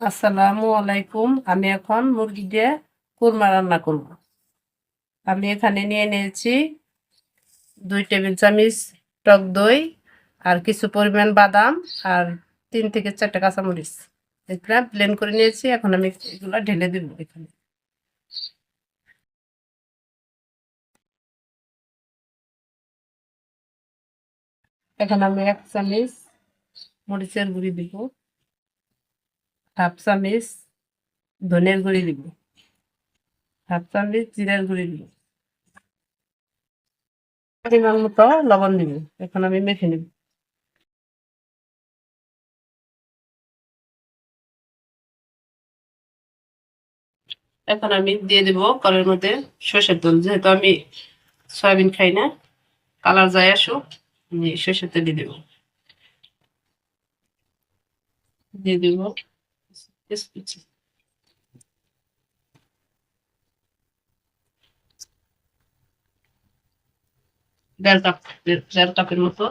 আসসালামু আলাইকুম। আমি এখন মুরগি দিয়ে কুরমা রান্না করব। আমি এখানে নিয়ে নিয়েছি দুই টেবিল চামচ টক দই আর কিছু পরিমাণ বাদাম আর তিন থেকে চারটা কাঁচামরিচ। এটা ব্লেন্ড করে নিয়েছি। এখন আমি এগুলো ঢেলে দেব এখানে। এখন আমি এক চামচ মরিচের গুঁড়ি দিব। হাফ চামচ ধনের গুঁড়ি দিব। হাফ চামচ জিরার গুঁড়ি দিব। পরিমাণ মতো লবণ দিব। এখন আমি মেখে নিব এখন আমি দিয়ে দেব কলের মধ্যে সর্ষের তেল। যেহেতু আমি সয়াবিন খাই না কালার যায় আসুক সর্ষের তেল দিয়ে দেবো। দিয়ে দেবো। কুচি দেড় কাপ দেড় কাপের মতো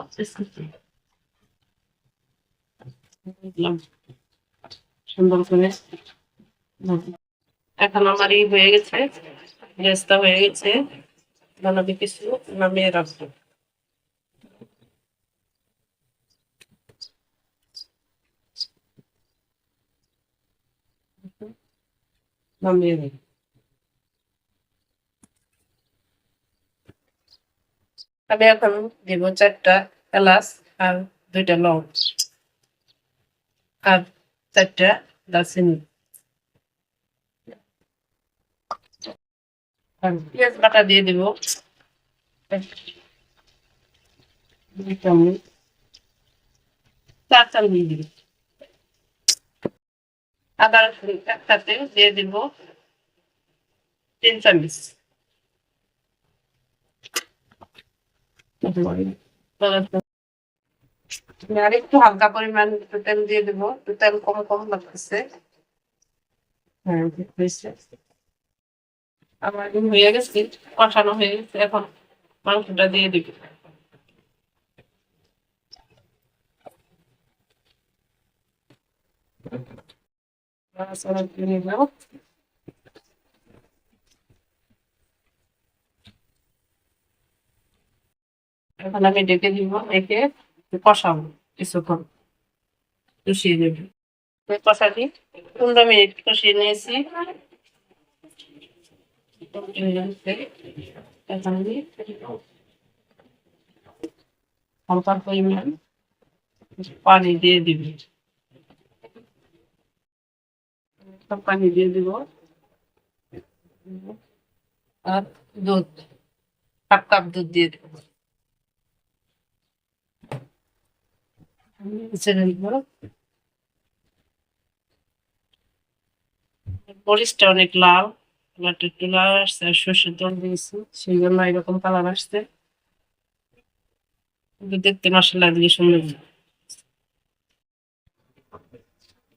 এখন আমার ই হয়ে গেছে গ্যাসটা হয়ে গেছে। কিছু নামিয়ে রাখব। নামিয়ে রাখব আমি এখন দিব চারটা এলাচ আর দুইটা লং আর চারটা দারচিনি। পেঁয়াজ বাটা দিয়ে দিব। দুই চামচ চার চামচ দিয়ে দিব। আদা রসুন একসাথে দিয়ে দিব তিন চামচ। আর একটু হালকা পরিমাণ তেল দিয়ে দিব। তেল কম কম লাগতেছে। হ্যাঁ আমার হয়ে গেছে, কষানো হয়ে গেছে। এখন মাংসটা দিয়ে দিব। নাড়াচাড়া দিয়ে নিলাম এখন আমি ডেকে দিব, একে কষাবো কিছুক্ষণ। কষিয়ে দেব কষাটি পনেরো মিনিট কষিয়ে নিয়েছি। এখন আমি হালকা পরিমাণ পানি দিয়ে দিব। পানি দিয়ে দিব। আর দুধ হাফ কাপ দুধ দিয়ে দেব। মরিচটা অনেক লাল কালারটা একটু লাল আসছে, আর সর্ষের তেল দিয়েছি, সেই জন্য এরকম কালার আসছে। দেখতে মশলা দিয়ে সুন্দর।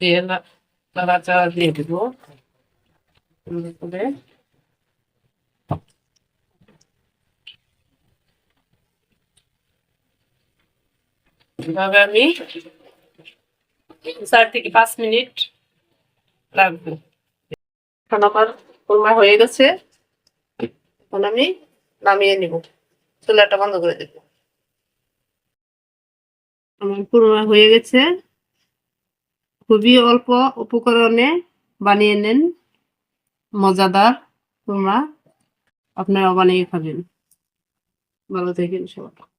দিয়ে নাড়াচাড়া দিয়ে দিব করে এভাবে আমি চার থেকে পাঁচ মিনিট লাগবে এখন আমার কোরমা হয়ে গেছে এখন আমি নামিয়ে নিব চুলাটা বন্ধ করে দেব আমার কোরমা হয়ে গেছে খুবই অল্প উপকরণে বানিয়ে নেন। মজাদার। তোমরা আপনারা বানিয়ে খাবেন। ভালো থাকেন সবাই।